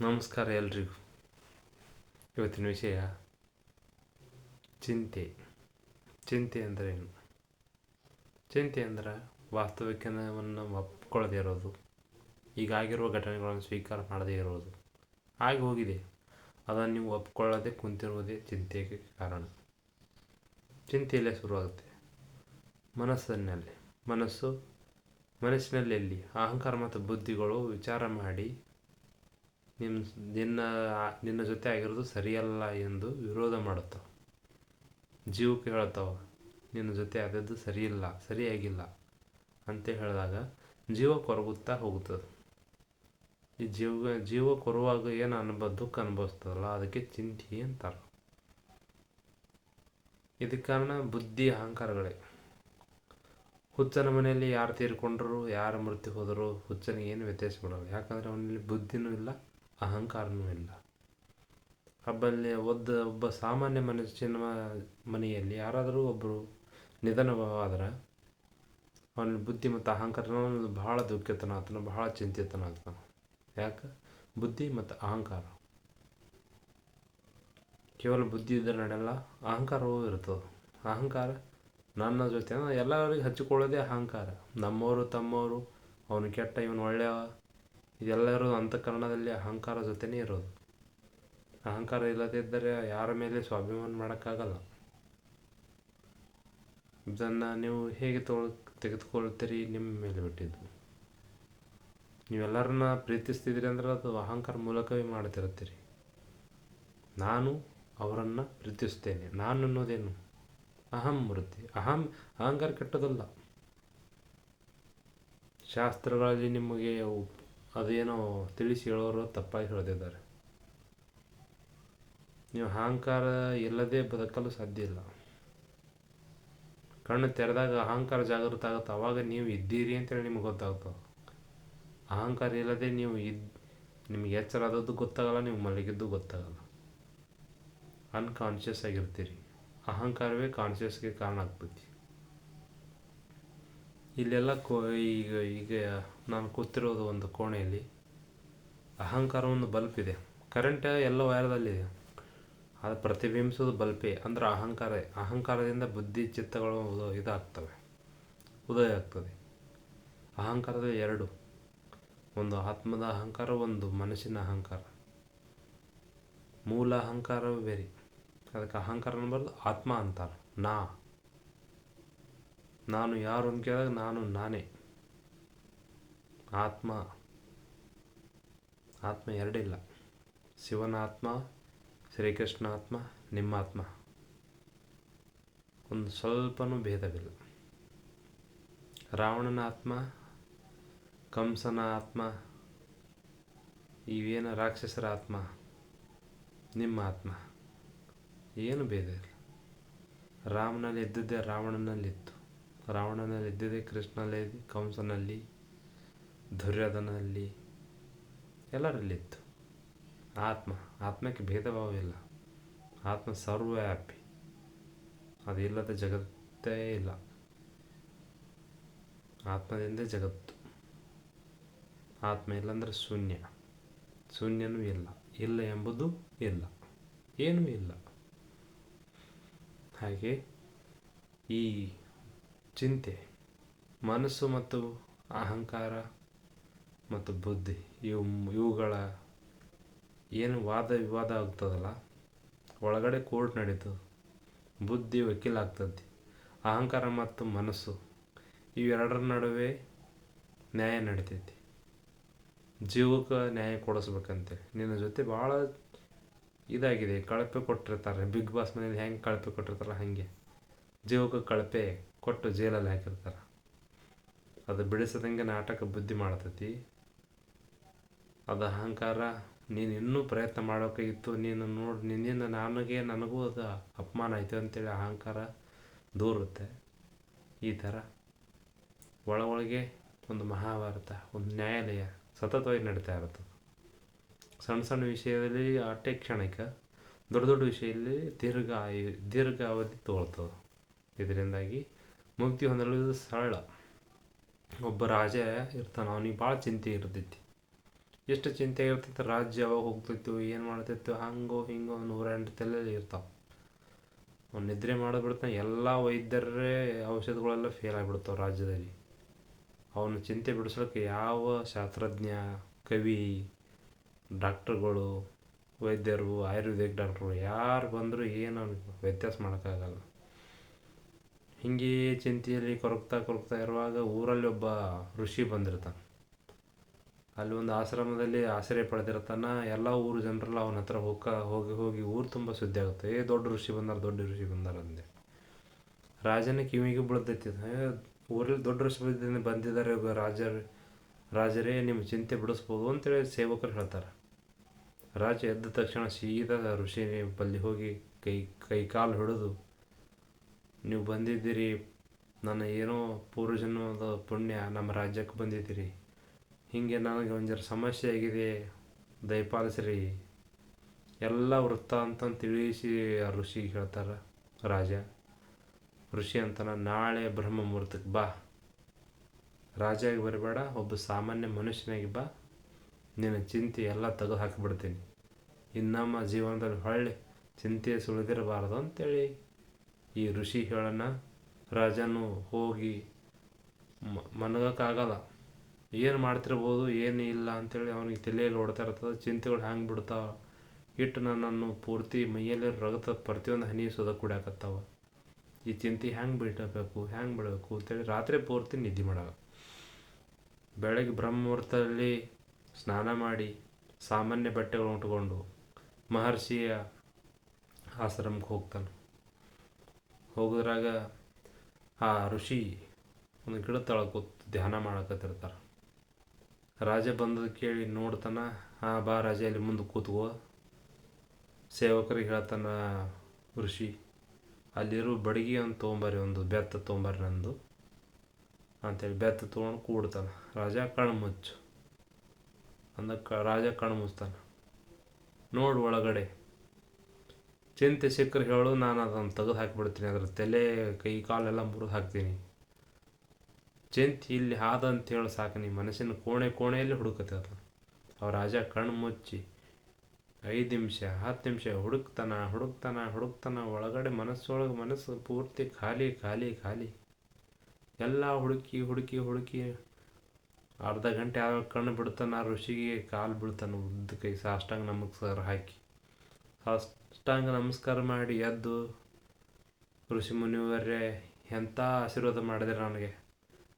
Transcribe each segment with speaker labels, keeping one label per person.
Speaker 1: ನಮಸ್ಕಾರ ಎಲ್ರಿಗೂ. ಇವತ್ತಿನ ವಿಷಯ ಚಿಂತೆ. ಚಿಂತೆ ಅಂದರೆ ಏನು? ಚಿಂತೆ ಅಂದರೆ ವಾಸ್ತವಿಕವನ್ನು ಒಪ್ಕೊಳ್ಳದೇ ಇರೋದು, ಈಗಾಗಿರುವ ಘಟನೆಗಳನ್ನು ಸ್ವೀಕಾರ ಮಾಡದೇ ಇರೋದು. ಆಗಿ ಹೋಗಿದೆ. ಅದನ್ನು ನೀವು ಒಪ್ಕೊಳ್ಳದೆ ಕುಂತಿರುವುದೇ ಚಿಂತೆಗೆ ಕಾರಣ. ಚಿಂತೆಯಲ್ಲೇ ಶುರುವಾಗುತ್ತೆ. ಮನಸ್ಸಿನಲ್ಲಿ. ಮನಸ್ಸು ಮನಸ್ಸಿನಲ್ಲಿ ಎಲ್ಲಿ ಅಹಂಕಾರ ಮತ್ತು ಬುದ್ಧಿಗಳು ವಿಚಾರ ಮಾಡಿ ನಿಮ್ಮ ನಿನ್ನ ನಿನ್ನ ಜೊತೆ ಆಗಿರೋದು ಸರಿಯಲ್ಲ ಎಂದು ವಿರೋಧ ಮಾಡುತ್ತವೆ ಜೀವಕ್ಕೆ ಹೇಳ್ತಾವ ನಿನ್ನ ಜೊತೆ ಆದದ್ದು ಸರಿಯಿಲ್ಲ, ಸರಿಯಾಗಿಲ್ಲ ಅಂತ ಹೇಳಿದಾಗ ಜೀವ ಕೊರಗುತ್ತಾ ಹೋಗುತ್ತದೆ. ಈ ಜೀವ ಜೀವ ಕೊರುವಾಗ ಏನು ಅನುಭವ ದುಃಖ ಅನುಭವಿಸ್ತದಲ್ಲ, ಅದಕ್ಕೆ ಚಿಂತೆ ಅಂತಾರೆ. ಇದಕ್ಕೆ ಕಾರಣ ಬುದ್ಧಿ ಅಹಂಕಾರಗಳೇ. ಹುಚ್ಚನ ಮನೆಯಲ್ಲಿ ಯಾರು ತೀರ್ಕೊಂಡ್ರು, ಯಾರು ಮೃತ್ಯು ಹೋದರು ಹುಚ್ಚನಿಗೆ ಏನು ವ್ಯತ್ಯಾಸ ಕೊಡೋಲ್ಲ ಯಾಕಂದರೆ ಅವನಲ್ಲಿ ಬುದ್ಧಿನೂ ಇಲ್ಲ ಅಹಂಕಾರನೂ ಇಲ್ಲ. ಹಬ್ಬಲ್ಲಿ ಒದ್ದ ಒಬ್ಬ ಸಾಮಾನ್ಯ ಮನುಷ್ಯನ ಮನೆಯಲ್ಲಿ ಯಾರಾದರೂ ಒಬ್ಬರು ನಿಧನವಾದ್ರೆ ಅವನ ಬುದ್ಧಿ ಮತ್ತು ಅಹಂಕಾರ ಭಾಳ ಬಹಳ ಭಾಳ ಚಿಂತಿತನಾಗ್ತಾನೆ ಯಾಕೆ? ಬುದ್ಧಿ ಮತ್ತು ಅಹಂಕಾರ. ಕೇವಲ ಬುದ್ಧಿ ಇದ್ದರೆ ನಡೆಯಲ್ಲ, ಅಹಂಕಾರವೂ ಇರ್ತದೆ. ಅಹಂಕಾರ ನನ್ನ ಜೊತೆ, ಎಲ್ಲರಿಗೆ ಹಚ್ಚಿಕೊಳ್ಳೋದೇ ಅಹಂಕಾರ. ನಮ್ಮವರು ತಮ್ಮವರು ಅವನು ಕೆಟ್ಟ, ಇವನು ಒಳ್ಳೆಯ ಇರೋದು ಅಂತಃಕರಣದಲ್ಲಿ ಅಹಂಕಾರ ಜೊತೆನೇ ಇರೋದು. ಅಹಂಕಾರ ಇಲ್ಲದಿದ್ದರೆ ಯಾರ ಮೇಲೆ ಸ್ವಾಭಿಮಾನ ಮಾಡೋಕ್ಕಾಗಲ್ಲ. ಇದನ್ನು ನೀವು ಹೇಗೆ ತೊಗೊಳ್ ತೆಗೆದುಕೊಳ್ತೀರಿ ನಿಮ್ಮ ಮೇಲೆ ಬಿಟ್ಟಿದ್ದು ನೀವೆಲ್ಲರನ್ನ ಪ್ರೀತಿಸ್ತಿದ್ದೀರಿ ಅಂದ್ರೆ ಅದು ಅಹಂಕಾರ ಮೂಲಕವೇ ಮಾಡ್ತಿರ್ತೀರಿ ನಾನು ಅವರನ್ನು ಪ್ರೀತಿಸ್ತೇನೆ. ನಾನು ಅನ್ನೋದೇನು? ಅಹಂ ವೃತ್ತಿ ಅಹಂ ಅಹಂಕಾರ ಕೆಟ್ಟದಲ್ಲ. ಶಾಸ್ತ್ರಗಳಲ್ಲಿ ನಿಮಗೆ ಅದೇನೋ ತಿಳಿಸಿ ಹೇಳೋರು ತಪ್ಪಾಗಿ ಹೇಳದಿದ್ದಾರೆ ನೀವು ಅಹಂಕಾರ ಇಲ್ಲದೆ ಬದುಕಲು ಸಾಧ್ಯ ಇಲ್ಲ. ಕಣ್ಣು ತೆರೆದಾಗ ಅಹಂಕಾರ ಜಾಗೃತ ಆಗುತ್ತೆ. ಅವಾಗ ನೀವು ಇದ್ದೀರಿ ಅಂತೇಳಿ ನಿಮ್ಗೆ ಗೊತ್ತಾಗ್ತದೆ ಅಹಂಕಾರ ಇಲ್ಲದೆ ನೀವು ಇದ್, ನಿಮ್ಗೆ ಎಚ್ಚರ ಆದದ್ದು ಗೊತ್ತಾಗಲ್ಲ, ನೀವು ಮಲಗಿದ್ದು ಗೊತ್ತಾಗಲ್ಲ. ಅನ್ಕಾನ್ಷಿಯಸ್ ಆಗಿರ್ತೀರಿ. ಅಹಂಕಾರವೇ ಕಾನ್ಷಿಯಸ್ಗೆ ಕಾರಣ ಆಗ್ತೈತಿ ಇಲ್ಲೆಲ್ಲ ಕೋ, ಈಗ ಈಗ ನಾನು ಕೂತಿರೋದು ಒಂದು ಕೋಣೆಯಲ್ಲಿ. ಅಹಂಕಾರ ಒಂದು ಬಲ್ಪ್ ಇದೆ. ಕರೆಂಟ್ ಎಲ್ಲ ವೈರದಲ್ಲಿದೆ ಅದು ಪ್ರತಿಬಿಂಬಿಸೋದು ಬಲ್ಪೇ ಅಂದ್ರೆ ಅಹಂಕಾರ, ಅಹಂಕಾರದಿಂದ ಬುದ್ಧಿ ಚಿತ್ತಗಳು ಇದಾಗ್ತವೆ. ಉದಯ ಆಗ್ತದೆ. ಅಹಂಕಾರದ ಎರಡು. ಒಂದು ಆತ್ಮದ ಅಹಂಕಾರ, ಒಂದು ಮನಸ್ಸಿನ ಅಹಂಕಾರ. ಮೂಲ ಅಹಂಕಾರ ಬೇರೆ. ಅದಕ್ಕೆ ಅಹಂಕಾರ ಅನ್ನಬಾರ್ದು ಆತ್ಮ ಅಂತಾರೆ. ನಾ. ನಾನು ಯಾರು ಅಂತ ಕೇಳಿದಾಗ ನಾನು ನಾನೇ. ಆತ್ಮ ಆತ್ಮ ಎರಡಿಲ್ಲ. ಶಿವನಾತ್ಮ, ಶ್ರೀಕೃಷ್ಣಾತ್ಮ ಶ್ರೀಕೃಷ್ಣ ಆತ್ಮ ನಿಮ್ಮ ಆತ್ಮ ಒಂದು ಸ್ವಲ್ಪನೂ ಭೇದವಿಲ್ಲ. ರಾವಣನ ಆತ್ಮ ಕಂಸನ ಆತ್ಮ ಇವೇನು ರಾಕ್ಷಸರ ಆತ್ಮ ನಿಮ್ಮ ಆತ್ಮ ಏನು ಭೇದ ಇಲ್ಲ. ರಾಮನಲ್ಲಿ ಇದ್ದಿದ್ದೆ ರಾವಣನಲ್ಲಿತ್ತು. ರಾವಣನಲ್ಲಿ ಇದ್ದಿದ್ದೇ ಕೃಷ್ಣನಲ್ಲಿ, ಕಂಸನಲ್ಲಿ ದುರ್ಯೋಧನಲ್ಲಿ ಎಲ್ಲರಲ್ಲಿತ್ತು. ಆತ್ಮ, ಆತ್ಮಕ್ಕೆ ಭೇದ ಭಾವ ಇಲ್ಲ. ಆತ್ಮ ಸರ್ವವ್ಯಾಪಿ. ಅದಿಲ್ಲದ ಜಗತ್ತೇ ಇಲ್ಲ. ಆತ್ಮದಿಂದ ಜಗತ್ತು. ಆತ್ಮ ಇಲ್ಲಂದ್ರೆ ಶೂನ್ಯ. ಶೂನ್ಯನೂ ಇಲ್ಲ. ಇಲ್ಲ ಎಂಬುದು ಇಲ್ಲ. ಏನೂ ಇಲ್ಲ. ಹಾಗೆ ಈ ಚಿಂತೆ, ಮನಸ್ಸು ಮತ್ತು ಅಹಂಕಾರ ಮತ್ತು ಬುದ್ಧಿ ಇವು ಇವುಗಳ ಏನು ವಾದ ವಿವಾದ ಆಗ್ತದಲ್ಲ, ಒಳಗಡೆ ಕೋರ್ಟ್ ನಡೀತದೆ. ಬುದ್ಧಿ ವಕೀಲ ಆಗ್ತದೆ. ಅಹಂಕಾರ ಮತ್ತು ಮನಸ್ಸು ಇವೆರಡರ ನಡುವೆ ನ್ಯಾಯ ನಡಿತೈತಿ. ಜೀವಕ್ಕೆ ನ್ಯಾಯ ಕೊಡಿಸ್ಬೇಕಂತೇಳಿ. ನಿನ್ನ ಜೊತೆ ಭಾಳ ಇದಾಗಿದೆ. ಕಳಪೆ ಕೊಟ್ಟಿರ್ತಾರೆ. ಬಿಗ್ ಬಾಸ್ ಮನೇಲಿ ಹೆಂಗೆ ಕಳಪೆ ಕೊಟ್ಟಿರ್ತಾರಲ್ಲ ಹಾಗೆ. ಜೀವಕ್ಕೆ ಕಳಪೆ ಕೊಟ್ಟು ಜೈಲಲ್ಲಿ ಹಾಕಿರ್ತಾರೆ. ಅದು ಬಿಡಿಸದಂಗೆ ನಾಟಕ ಬುದ್ಧಿ ಮಾಡ್ತೈತಿ. ಅದು ಅಹಂಕಾರ, ನೀನು ಇನ್ನೂ ಪ್ರಯತ್ನ ಮಾಡೋಕ್ಕಾಗಿತ್ತು ನೀನು ನೋಡಿ, ನಿನ್ನಿಂದ ನನಗೆ ನನಗೂ ಅದು ಅಪಮಾನ ಆಯಿತು ಅಂತೇಳಿ ಅಹಂಕಾರ ದೂರುತ್ತೆ ಈ ಥರ ಒಳ ಒಳಗೆ ಒಂದು ಮಹಾಭಾರತ, ಒಂದು ನ್ಯಾಯಾಲಯ ಸತತವಾಗಿ ನಡೀತಾ ಇರುತ್ತೆ. ಸಣ್ಣ ಸಣ್ಣ ವಿಷಯದಲ್ಲಿ ಅಟ್ಟೆ ಕ್ಷಣಿಕ, ದೊಡ್ಡ ದೊಡ್ಡ ವಿಷಯದಲ್ಲಿ ದೀರ್ಘ ದೀರ್ಘ ಅವಧಿ ತಗೊಳ್ತದೆ. ಇದರಿಂದಾಗಿ ಮುಕ್ತಿ ಹೊಂದಲು ಸರಳ. ಒಬ್ಬ ರಾಜ ಇರ್ತಾನೆ, ಅವನಿಗೆ ಭಾಳ ಚಿಂತೆ ಇರ್ತೈತಿ. ಎಷ್ಟು ಚಿಂತೆ ಇರ್ತಿತ್ತು, ರಾಜ್ಯ ಯಾವಾಗ ಹೋಗ್ತಿತ್ತು, ಏನು ಮಾಡ್ತಿತ್ತು, ಹಂಗೋ ಹಿಂಗೋ ನೂರ ಎಂಟು ತಲೆಯಲ್ಲಿ ಇರ್ತಾವೆ. ಅವ್ನು ನಿದ್ರೆ ಮಾಡಿಬಿಡ್ತಾನೆ, ಎಲ್ಲ ವೈದ್ಯರೇ ಔಷಧಗಳೆಲ್ಲ ಫೇಲ್ ಆಗಿಬಿಡ್ತಾವೆ ರಾಜ್ಯದಲ್ಲಿ. ಅವನು ಚಿಂತೆ ಬಿಡಿಸ್ಲಿಕ್ಕೆ ಯಾವ ಶಾಸ್ತ್ರಜ್ಞ, ಕವಿ, ಡಾಕ್ಟ್ರುಗಳು, ವೈದ್ಯರು, ಆಯುರ್ವೇದಿಕ್ ಡಾಕ್ಟ್ರುಗಳು ಯಾರು ಬಂದರೂ ಏನು ಅವ್ನಿಗೆ ವ್ಯತ್ಯಾಸ ಮಾಡೋಕ್ಕಾಗಲ್ಲ. ಹಿಂಗೆ ಚಿಂತೆಯಲ್ಲಿ ಕೊರಗ್ತಾ ಕೊರಗ್ತಾ ಇರುವಾಗ ಊರಲ್ಲಿ ಒಬ್ಬ ಋಷಿ ಬಂದಿರ್ತಾನೆ. ಅಲ್ಲಿ ಒಂದು ಆಶ್ರಮದಲ್ಲಿ ಆಶ್ರಯ ಪಡೆದಿರ್ತಾನ ಎಲ್ಲ ಊರು ಜನರೆಲ್ಲ ಅವನ ಹತ್ರ ಹೋಗ ಹೋಗಿ ಹೋಗಿ ಊರು ತುಂಬ ಸುದ್ದಿ ಆಗುತ್ತೆ. ಏ, ದೊಡ್ಡ ಋಷಿ ಬಂದಾರ, ದೊಡ್ಡ ಋಷಿ ಬಂದಾರ ಅಂದೆ. ರಾಜನ ಕಿವಿಗೆ ಬೀಳ್ತೈತಿ. ಊರಲ್ಲಿ ದೊಡ್ಡ ಋಷಿ ಬಂದಿದ್ದಾರೆ ರಾಜರು ರಾಜರೇ, ನಿಮ್ಮ ಚಿಂತೆ ಬಿಡಿಸ್ಬೋದು ಅಂತೇಳಿ ಸೇವಕರು ಹೇಳ್ತಾರೆ. ರಾಜ ಎದ್ದ ತಕ್ಷಣ ಸೀದಾ ಋಷಿ ಬಲ್ಲಿ ಹೋಗಿ ಕೈ ಕೈ ಕಾಲು ಹಿಡಿದು, ನೀವು ಬಂದಿದ್ದೀರಿ, ನನ್ನ ಏನೋ ಪೂರ್ವಜನ್ಮದ ಪುಣ್ಯ ನಮ್ಮ ರಾಜ್ಯಕ್ಕೆ ಬಂದಿದ್ದೀರಿ. ಹೀಗೆ ನನಗೆ ಒಂದು ಸಮಸ್ಯೆ ಆಗಿದೆ, ದಯಪಾಲಿಸ್ರಿ. ಎಲ್ಲ ವೃತ್ತ ಅಂತಂದು ತಿಳಿಸಿ ಆ ಋಷಿಗೆ ಹೇಳ್ತಾರೆ, ರಾಜ. ಋಷಿ ಅಂತಾನ, ನಾಳೆ ಬ್ರಹ್ಮ ಮುಹೂರ್ತಕ್ಕೆ ಬಾ. ರಾಜಾಗಿ ಬರಬೇಡ, ಒಬ್ಬ ಸಾಮಾನ್ಯ ಮನುಷ್ಯನಾಗಿ ಬಾ. ನಿನ್ನ ಚಿಂತೆ ಎಲ್ಲ ತೆಗೆದು ಹಾಕಿಬಿಡ್ತೀನಿ. ಇನ್ನಮ್ಮ ನಮ್ಮ ಜೀವನದಲ್ಲಿ ಹೊಳ್ಳಿ ಚಿಂತೆ ಸುಳಿದಿರಬಾರದು ಅಂತೇಳಿ ಈ ಋಷಿ ಹೇಳೋಣ. ರಾಜನು ಹೋಗಿ ಮನಗಕ್ಕಾಗಲ್ಲ. ಏನು ಮಾಡ್ತಿರ್ಬೋದು, ಏನು ಇಲ್ಲ ಅಂತೇಳಿ ಅವನಿಗೆ ತಲೆಯಲ್ಲಿ ಓಡ್ತಾ ಇರ್ತದೆ, ಚಿಂತೆಗಳು ಹ್ಯಾಂಗೆ ಬಿಡ್ತಾವೆ? ಇಟ್ಟು ನನ್ನನ್ನು ಪೂರ್ತಿ ಮೈಯಲ್ಲಿ ರಗತ ಪ್ರತಿಯೊಂದು ಹನಿ ಸೋದ ಕುಡಿಯಾಕತ್ತಾವ. ಈ ಚಿಂತೆ ಹ್ಯಾಂಗೆ ಬಿಡಬೇಕು ಹ್ಯಾಂಗೆ ಬಿಡಬೇಕು ಅಂತೇಳಿ ರಾತ್ರಿ ಪೂರ್ತಿ ನಿದ್ದೆ ಮಾಡಾಗ ಬೆಳಗ್ಗೆ ಬ್ರಹ್ಮುಹೂರ್ತದಲ್ಲಿ ಸ್ನಾನ ಮಾಡಿ ಸಾಮಾನ್ಯ ಬಟ್ಟೆಗಳು ಉಟ್ಕೊಂಡು ಮಹರ್ಷಿಯ ಆಶ್ರಮಕ್ಕೆ ಹೋಗ್ತಾನೆ. ಹೋಗೋದ್ರಾಗ ಆ ಋಷಿ ಒಂದು ಗಿಡ ತಳಕೂತ್ ಧ್ಯಾನ ಮಾಡಕತ್ತಿರ್ತಾರೆ. ರಾಜ ಬಂದದ್ದು ಕೇಳಿ ನೋಡ್ತಾನ, ಹಾಂ, ಬಾ ರಾಜ, ಇಲ್ಲಿ ಮುಂದೆ ಕೂತ್ಕೋ. ಸೇವಕರಿಗೆ ಹೇಳ್ತಾನ ಋಷಿ, ಅಲ್ಲಿರೋ ಬಡಗಿ ಅಂತ ತೊಗೊಂಬರ್ರಿ, ಒಂದು ಬೆತ್ತ ತೊಗೊಂಬರ್ರಿ ನಂದು. ಅಂತೇಳಿ ಬೆತ್ತ ತೊಗೊಂಡು ಕೂಡ್ತಾನೆ. ರಾಜ ಕಣ್ಣು ಮುಚ್ಚು. ಕ, ರಾಜ ಕಣ್ಣು ಮುಚ್ತಾನೆ. ನೋಡು ಒಳಗಡೆ, ಚಿಂತೆ ಸಿಕ್ಕರೆ ಹೇಳು, ನಾನು ಅದನ್ನು ತೆಗೆದು ಹಾಕಿಬಿಡ್ತೀನಿ. ಅದರ ತಲೆ, ಕೈ, ಕಾಲೆಲ್ಲ ಮುರಿದು ಹಾಕ್ತೀನಿ. ಚಿಂತೆ ಇಲ್ಲಿ ಹಾದ ಅಂತ ಹೇಳಿ ಸಾಕು, ನೀ ಮನಸ್ಸಿನ ಕೋಣೆ ಕೋಣೆಯಲ್ಲಿ ಹುಡುಕತ್ತೆ ಅದು. ಅವ ರಾಜ ಕಣ್ಣು ಮುಚ್ಚಿ ಐದು ನಿಮಿಷ ಹತ್ತು ನಿಮಿಷ ಹುಡುಕ್ತಾನ ಹುಡುಕ್ತಾನ ಹುಡುಕ್ತಾನ, ಒಳಗಡೆ ಮನಸ್ಸೊಳಗೆ ಮನಸ್ಸು ಪೂರ್ತಿ ಖಾಲಿ ಖಾಲಿ ಖಾಲಿ. ಎಲ್ಲ ಹುಡುಕಿ ಹುಡುಕಿ ಹುಡುಕಿ ಅರ್ಧ ಗಂಟೆ ಆಗ ಕಣ್ಣು ಬಿಡ್ತಾನ ಆ ಋಷಿಗೆ ಕಾಲು ಬಿಡ್ತಾನೆ ಉದ್ದ ಕೈ ಸಾಷ್ಟಾಂಗ ನಮಸ್ಕಾರ ಹಾಕಿ. ಸಾಷ್ಟಾಂಗ ನಮಸ್ಕಾರ ಮಾಡಿ ಎದ್ದು, ಋಷಿ ಮುನಿವರೇ ಎಂಥ ಆಶೀರ್ವಾದ ಮಾಡಿದ್ರೆ ನನಗೆ?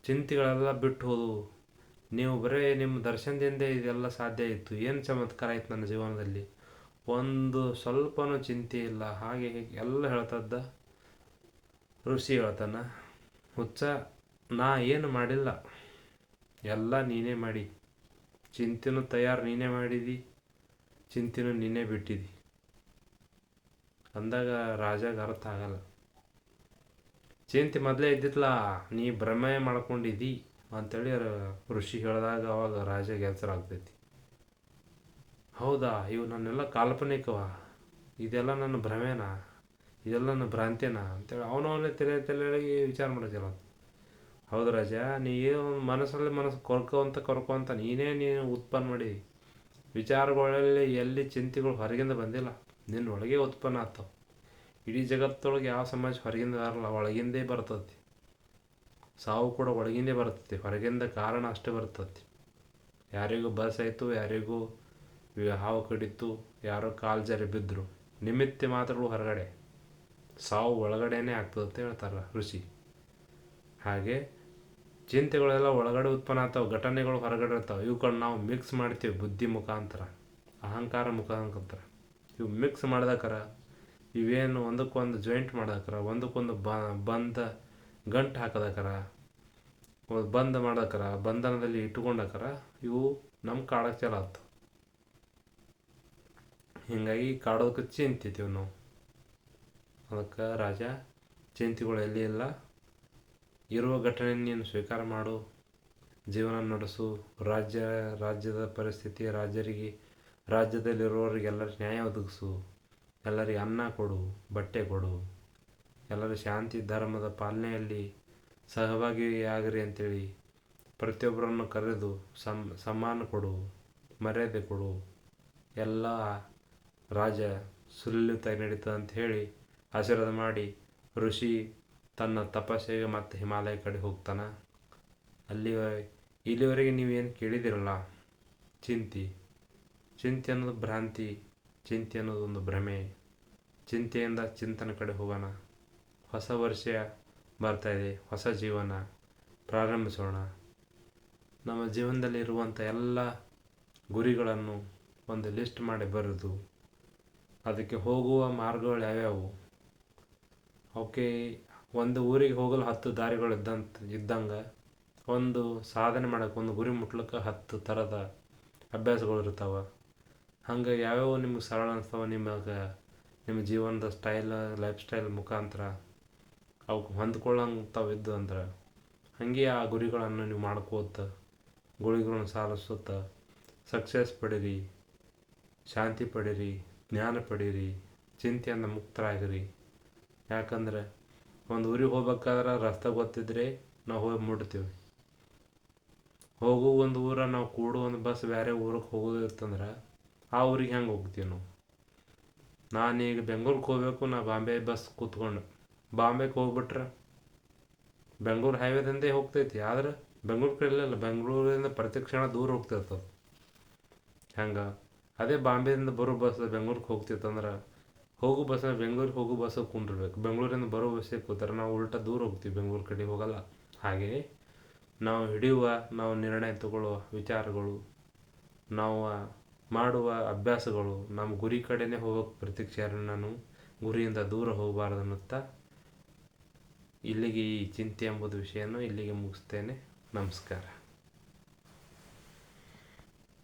Speaker 1: ಚಿಂತೆಗಳೆಲ್ಲ ಬಿಟ್ಟು ಹೋದವು. ನೀವು ಬರೀ ನಿಮ್ಮ ದರ್ಶನದಿಂದ ಇದೆಲ್ಲ ಸಾಧ್ಯ ಇತ್ತು. ಏನು ಚಮತ್ಕಾರ ಆಯ್ತು ನನ್ನ ಜೀವನದಲ್ಲಿ? ಒಂದು ಸ್ವಲ್ಪನೂ ಚಿಂತೆ ಇಲ್ಲ. ಹಾಗೆ ಎಲ್ಲ ಹೇಳ್ತದ್ದ ಋಷಿ ಹೇಳ್ತಾನ, ಹುಚ್ಚ, ನಾ ಏನು ಮಾಡಿಲ್ಲ. ಎಲ್ಲ ನೀನೇ ಮಾಡಿ. ಚಿಂತೆನೂ ತಯಾರು ನೀನೇ ಮಾಡಿದಿ, ಚಿಂತೆನೂ ನೀನೇ ಬಿಟ್ಟಿದಿ. ಅಂದಾಗ ರಾಜಾಗ ಅರ್ಥ ಆಗಲ್ಲ. ಚಿಂತೆ ಮೊದಲೇ ಇದ್ದಿತ್ತಲ್ಲ, ನೀ ಭ್ರಮೆ ಮಾಡ್ಕೊಂಡಿದ್ದಿ ಅಂತೇಳಿ ಋಷಿ ಹೇಳಿದಾಗ ಅವಾಗ ರಾಜ ಗ್ಯಾನ್ಸರ್ ಆಗ್ತೈತಿ. ಹೌದಾ, ಇವು ನನ್ನೆಲ್ಲ ಕಾಲ್ಪನಿಕವ, ಇದೆಲ್ಲ ನನ್ನ ಭ್ರಮೆನಾ, ಇದೆಲ್ಲ ನನ್ನ ಭ್ರಾಂತಿನಾ ಅಂತೇಳಿ ಅವನವನೇ ತಲೆ ತಲೆಯಾಗಿ ವಿಚಾರ ಮಾಡೋದಿಲ್ಲ ಹೌದು ರಾಜ, ನೀ ಏನು ಮನಸ್ಸಲ್ಲಿ ಮನಸ್ಸು ಕೊರ್ಕೋ ಅಂತ ಕೊರ್ಕೋ ಅಂತ ನೀನೇ ನೀನು ಉತ್ಪನ್ನ ಮಾಡಿ, ವಿಚಾರಗಳಲ್ಲಿ ಎಲ್ಲಿ ಚಿಂತೆಗಳು ಹೊರಗಿಂದ ಬಂದಿಲ್ಲ, ನಿನ್ನೊಳಗೆ ಉತ್ಪನ್ನ ಆಗ್ತಾವೆ. ಇಡೀ ಜಗತ್ತೊಳಗೆ ಯಾವ ಸಮಾಜ ಹೊರಗಿಂದ ಬರಲ್ಲ ಒಳಗಿಂದೇ ಬರ್ತೈತಿ ಸಾವು ಕೂಡ ಒಳಗಿಂದೇ ಬರ್ತೈತಿ ಹೊರಗಿಂದ ಕಾರಣ ಅಷ್ಟೇ ಬರ್ತೈತಿ ಯಾರಿಗೂ ಬಸ್ ಆಯಿತು, ಯಾರಿಗೂ ಹಾವು ಕಡಿತು, ಯಾರೋ ಕಾಲು ಜಾರಿ ಬಿದ್ದರು ನಿಮಿತ್ತ ಮಾತ್ರಗಳು ಹೊರಗಡೆ. ಸಾವು ಒಳಗಡೆನೇ ಆಗ್ತದೆ ಅಂತ ಹೇಳ್ತಾರೆ ಋಷಿ. ಹಾಗೆ ಚಿಂತೆಗಳೆಲ್ಲ ಒಳಗಡೆ ಉತ್ಪನ್ನ ಆಗ್ತಾವೆ, ಘಟನೆಗಳು ಹೊರಗಡೆ ಇರ್ತಾವೆ. ಇವುಗಳನ್ನ ನಾವು ಮಿಕ್ಸ್ ಮಾಡ್ತೀವಿ ಬುದ್ಧಿ ಮುಖಾಂತರ, ಅಹಂಕಾರ ಮುಖಾಂತರ. ಇವು ಮಿಕ್ಸ್ ಮಾಡ್ದಕ್ಕಾರ ಇವೇನು ಒಂದಕ್ಕೊಂದು ಜಾಯಿಂಟ್ ಮಾಡಕ್ಕರ ಒಂದಕ್ಕೊಂದು ಬಂದ ಗಂಟು ಹಾಕೋದಕ್ಕರ ಬಂದ್ ಮಾಡಕ್ಕರ ಬಂಧನದಲ್ಲಿ ಇಟ್ಕೊಂಡಕ್ಕರ ಇವು ನಮ್ಮ ಕಾಡಕ್ಕೆ ಚಲ ಆಯ್ತು ಹೀಗಾಗಿ ಕಾಡೋದಕ್ಕೆ ಚಿಂತಿದ್ದೀವಿ ನಾವು. ಅದಕ್ಕೆ ರಾಜ, ಚಿಂತೆಗಳು ಎಲ್ಲಿ ಇಲ್ಲ. ಇರುವ ಘಟನೆ ನೀನು ಸ್ವೀಕಾರ ಮಾಡು. ಜೀವನ ನಡೆಸು. ರಾಜ್ಯ, ರಾಜ್ಯದ ಪರಿಸ್ಥಿತಿ, ರಾಜರಿಗೆ ರಾಜ್ಯದಲ್ಲಿರೋರಿಗೆಲ್ಲರಿಗೆ ನ್ಯಾಯ ಒದಗಿಸು. ಎಲ್ಲರಿಗೆ ಅನ್ನ ಕೊಡು, ಬಟ್ಟೆ ಕೊಡು. ಎಲ್ಲರೂ ಶಾಂತಿ ಧರ್ಮದ ಪಾಲನೆಯಲ್ಲಿ ಸಹಭಾಗಿಯಾಗ್ರಿ ಅಂತೇಳಿ ಪ್ರತಿಯೊಬ್ಬರನ್ನು ಕರೆದು ಸಮ್, ಸಮ್ಮಾನ ಕೊಡು, ಮರ್ಯಾದೆ ಕೊಡು. ಎಲ್ಲ ರಾಜ ಸುಲಲಿತಾಗಿ ನಡೀತದೆ ಅಂತ ಹೇಳಿ ಆಶೀರ್ವಾದ ಮಾಡಿ ಋಷಿ ತನ್ನ ತಪಸ್ಸೆಗೆ ಮತ್ತು ಹಿಮಾಲಯ ಕಡೆ ಹೋಗ್ತಾನೆ. ಅಲ್ಲಿ, ಇಲ್ಲಿವರೆಗೆ ನೀವೇನು ಕೇಳಿದಿರಲ್ಲ ಚಿಂತಿ. ಚಿಂತೆ ಅನ್ನೋದು ಭ್ರಾಂತಿ. ಚಿಂತೆ ಅನ್ನೋದು ಒಂದು ಭ್ರಮೆ. ಚಿಂತೆಯಿಂದ ಚಿಂತನೆ ಕಡೆ ಹೋಗೋಣ. ಹೊಸ ವರ್ಷ ಬರ್ತಾ ಇದೆ. ಹೊಸ ಜೀವನ ಪ್ರಾರಂಭಿಸೋಣ. ನಮ್ಮ ಜೀವನದಲ್ಲಿ ಇರುವಂಥ ಎಲ್ಲ ಗುರಿಗಳನ್ನು ಒಂದು ಲಿಸ್ಟ್ ಮಾಡಿ ಬರೆದು ಅದಕ್ಕೆ ಹೋಗುವ ಮಾರ್ಗಗಳು ಯಾವ್ಯಾವು? ಅವಕ್ಕೆ ಒಂದು ಊರಿಗೆ ಹೋಗಲು ಹತ್ತು ದಾರಿಗಳು ಇದ್ದಂತ, ಇದ್ದಂಗೆ, ಒಂದು ಸಾಧನೆ ಮಾಡೋಕ್ಕೆ ಒಂದು ಗುರಿ ಮುಟ್ಲಿಕ್ಕೆ ಹತ್ತು ಥರದ ಅಭ್ಯಾಸಗಳು ಇರ್ತಾವೆ. ಹಂಗೆ ಯಾವ್ಯಾವ ನಿಮ್ಗೆ ಸರಳ ಅನಿಸ್ತಾವ? ನಿಮಗೆ ನಿಮ್ಮ ಜೀವನದ ಸ್ಟೈಲ್ ಲೈಫ್ ಸ್ಟೈಲ್ ಮುಖಾಂತರ ಅವಕ್ಕೆ ಹೊಂದ್ಕೊಳ್ಳೋಂಥವು ಇದ್ದು ಅಂದ್ರೆ ಹಾಗೆ ಆ ಗುರಿಗಳನ್ನು ನೀವು ಮಾಡ್ಕೋತ ಗುರಿಗಳನ್ನು ಸಾಧಿಸುತ್ತ ಸಕ್ಸಸ್ ಪಡೀರಿ, ಶಾಂತಿ ಪಡೀರಿ, ಜ್ಞಾನ ಪಡೀರಿ, ಚಿಂತೆಯಿಂದ ಮುಕ್ತರಾಗಿರಿ. ಯಾಕಂದ್ರೆ ಒಂದು ಊರಿಗೆ ಹೋಗ್ಬೇಕಾದ್ರೆ ರಸ್ತೆ ಗೊತ್ತಿದ್ರೆ ನಾವು ಹೋಗಿ ಮುಟ್ತೀವಿ. ಹೋಗೋ ಒಂದು ಊರ ನಾವು ಕೂಡು ಒಂದು ಬಸ್ ಬೇರೆ ಊರಿಗೆ ಹೋಗೋದು ಇತ್ತಂದ್ರೆ ಆ ಊರಿಗೆ ಹೆಂಗೆ ಹೋಗ್ತೀವಿ ನಾವು? ನಾನೀಗ ಬೆಂಗ್ಳೂರಿಗೆ ಹೋಗ್ಬೇಕು, ನಾ ಬಾಂಬೆ ಬಸ್ ಕೂತ್ಕೊಂಡು. ಬಾಂಬೆಗೆ ಹೋಗ್ಬಿಟ್ರೆ ಬೆಂಗ್ಳೂರು ಹೈವೇದಿಂದೇ ಹೋಗ್ತೈತಿ, ಆದ್ರೆ ಬೆಂಗ್ಳೂರು ಕಡೆ ಇಲ್ಲ ಬೆಂಗಳೂರಿಂದ ಪ್ರತಿ ಕ್ಷಣ ದೂರ ಹೋಗ್ತಿರ್ತದೆ ಹೆಂಗೆ? ಅದೇ ಬಾಂಬೆಯಿಂದ ಬರೋ ಬಸ್ ಬೆಂಗ್ಳೂರಿಗೆ ಹೋಗ್ತಿತ್ತಂದ್ರೆ ಹೋಗೋ ಬಸ್ ಬೆಂಗ್ಳೂರಿಗೆ ಹೋಗೋ ಬಸ್ ಕುಂಡಿರ್ಬೇಕು ಬೆಂಗಳೂರಿಂದ ಬರೋ ಬಸ್ಸಿಗೆ ಕೂತಾರೆ, ನಾವು ಉಲ್ಟಾ ದೂರ ಹೋಗ್ತೀವಿ, ಬೆಂಗ್ಳೂರು ಕಡೆ ಹೋಗಲ್ಲ. ಹಾಗೆ ನಾವು ಹಿಡಿಯುವ, ನಾವು ನಿರ್ಣಯ ತಗೊಳ್ಳುವ ವಿಚಾರಗಳು, ನಾವು ಮಾಡುವ ಅಭ್ಯಾಸಗಳು ನಮ್ಮ ಗುರಿ ಕಡೆನೇ ಹೋಗೋಕೆ ಪ್ರತೀಕ್ಷೆ ನಾನು ಗುರಿಯಿಂದ ದೂರ ಹೋಗಬಾರ್ದು ಅನ್ನುತ್ತಾ ಇಲ್ಲಿಗೆ ಈ ಚಿಂತೆ ಎಂಬುದು ವಿಷಯವನ್ನು ಇಲ್ಲಿಗೆ ಮುಗಿಸ್ತೇನೆ. ನಮಸ್ಕಾರ.